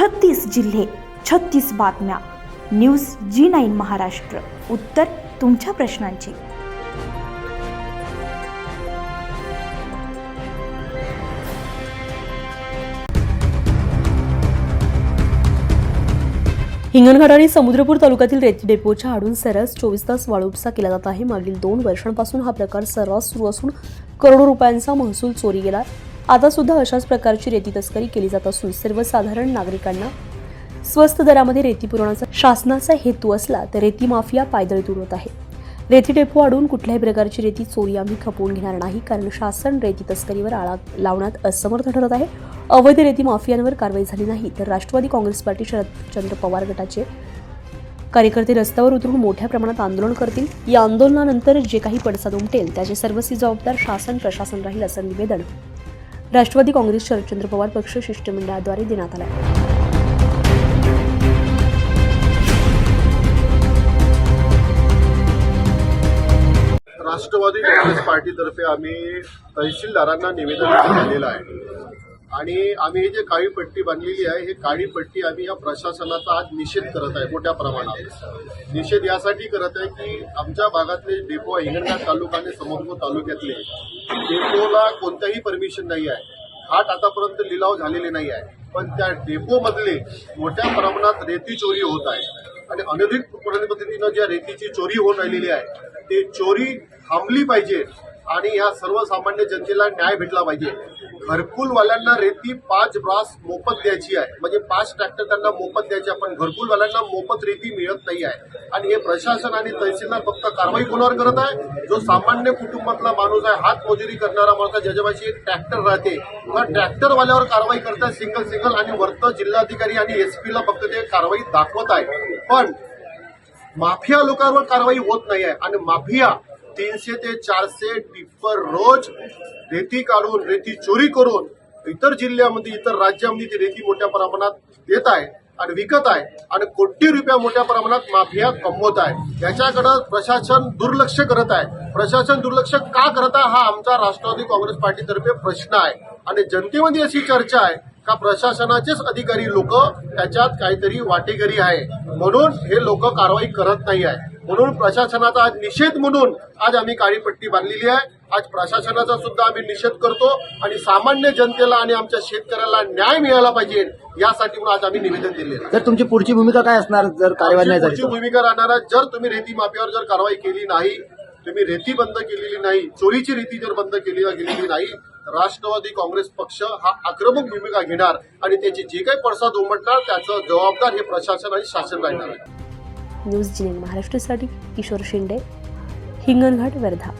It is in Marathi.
छत्तीस जिल्हे छत्तीस बातम्या. News G nine Maharashtra. उत्तर तुमच्या प्रश्नांची. हिंगणघाट आणि समुद्रपूर तालुक्यातील रेती डेपोच्या आडून सर्रास चोवीस तास वाळूपसा केला जात आहे. मागील दोन वर्षांपासून हा प्रकार सर्रास सुरू असून करोडो रुपयांचा महसूल चोरी गेला. आता सुद्धा अशाच प्रकारची रेती तस्करी केली जात असून सर्वसाधारण नागरिकांना स्वस्त दरामध्ये रेती पुरवण्याचा शासनाचा हेतू असला तर रेती माफिया पायदळी तुरवत आहे. रेती डेपो अडून कुठल्याही प्रकारची रेती चोरी आम्ही खपवून घेणार नाही कारण शासन रेती तस्करीवर आळा लावण्यात असमर्थ ठरत आहे. अवैध रेती माफियांवर कारवाई झाली नाही तर राष्ट्रवादी काँग्रेस पार्टी शरदचंद्र पवार गटाचे कार्यकर्ते रस्त्यावर उतरून मोठ्या प्रमाणात आंदोलन करतील. या आंदोलनानंतर जे काही पडसाद उमटेल त्याचे सर्वस्वी जबाबदार शासन प्रशासन राहील असं निवेदन राष्ट्रवादी काँग्रेस शरदचंद्र पवार पक्ष शिष्टमंडळाद्वारे देण्यात आला आहे राष्ट्रवादी काँग्रेस पार्टीतर्फे आम्ही तहसीलदारांना निवेदन केलेलं आहे. आणि आम्ही ही जी काळी पट्टी बांधलेली आहे ही काळी पट्टी आम्ही या प्रशासनाचा आज निषेध करत आहे मोठ्या प्रमाणात. निषेध यासाठी करत आहे की आमच्या भागातले डेपो हिंगणघाट तालुका आणि समुद्र तालुक्यातले डेपोला कोणत्याही परमिशन नाही आहे. घाट आतापर्यंत लिलाव झालेले नाही आहे. पण त्या डेपोमधले मोठ्या प्रमाणात रेती चोरी होत आहे. आणि अनधिक पद्धतीनं ज्या रेतीची चोरी होऊन राहिलेली आहे ते चोरी थांबली पाहिजे आणि ह्या सर्वसामान्य जनतेला न्याय भेटला पाहिजे. घरकुलवाल्यांना रेती पाच ब्रास मोफत द्यायची आहे. म्हणजे पाच ट्रॅक्टर त्यांना मोफत द्यायचे आहे. पण घरकुलवाल्यांना मोफत रेती मिळत नाही आहे. आणि हे प्रशासन आणि तहसीलदार फक्त कारवाई कोणावर करत आहे. जो सामान्य कुटुंबातला माणूस आहे हात मजुरी करणारा माणूस आहे ज्याच्यापाशी एक ट्रॅक्टर राहते त्या ट्रॅक्टरवाल्यावर कारवाई करतात सिंगल सिंगल आणि वर्त जिल्हाधिकारी आणि एसपीला फक्त ते कारवाई दाखवत आहे. पण माफिया लोकांवर कारवाई होत नाही आहे. आणि माफिया तीनशे ते चारशे टिप्पर रोज रेती काढून रेती चोरी करून इतर जिल्ह्यामध्ये इतर राज्यामध्ये ती रेती मोठ्या प्रमाणात देत आहे आणि विकत आहे आणि कोटी रुपया मोठ्या प्रमाणात माफिया कमवत आहे. याच्याकडे प्रशासन दुर्लक्ष करत आहे. प्रशासन दुर्लक्ष का करत आहे? हा आमचा राष्ट्रवादी काँग्रेस पार्टीतर्फे प्रश्न आहे. आणि जनतेमध्ये अशी चर्चा आहे का प्रशासनाचेच अधिकारी लोक त्याच्यात काहीतरी वाटेकरी आहे. म्हणून हे लोक कारवाई करत नाही आहे म्हणून प्रशासनाचा आज निषेध म्हणून आज आम्ही काळी पट्टी बांधलेली आहे. आज प्रशासनाचा सुद्धा आम्ही निषेध करतो आणि सामान्य जनतेला आणि आमच्या शेतकऱ्याला न्याय मिळाला पाहिजे यासाठी म्हणून आज आम्ही निवेदन दिलेलं आहे. तर तुमची पुढची भूमिका काय असणार जर कार्यवाही नाही पुढची? भूमिका राहणार आहे. जर तुम्ही रेती माफियावर जर कारवाई केली नाही तुम्ही रेती बंद केलेली नाही चोरीची रेती जर बंद केली गेलेली नाही राष्ट्रवादी काँग्रेस पक्ष हा आक्रमक भूमिका घेणार आणि त्याचे जे काही पडसाद उमटणार त्याचं जबाबदार हे प्रशासन आणि शासन राहणार आहे. न्यूज जिने महाराष्ट्रासाठी किशोर शिंदे हिंगणघाट वर्धा.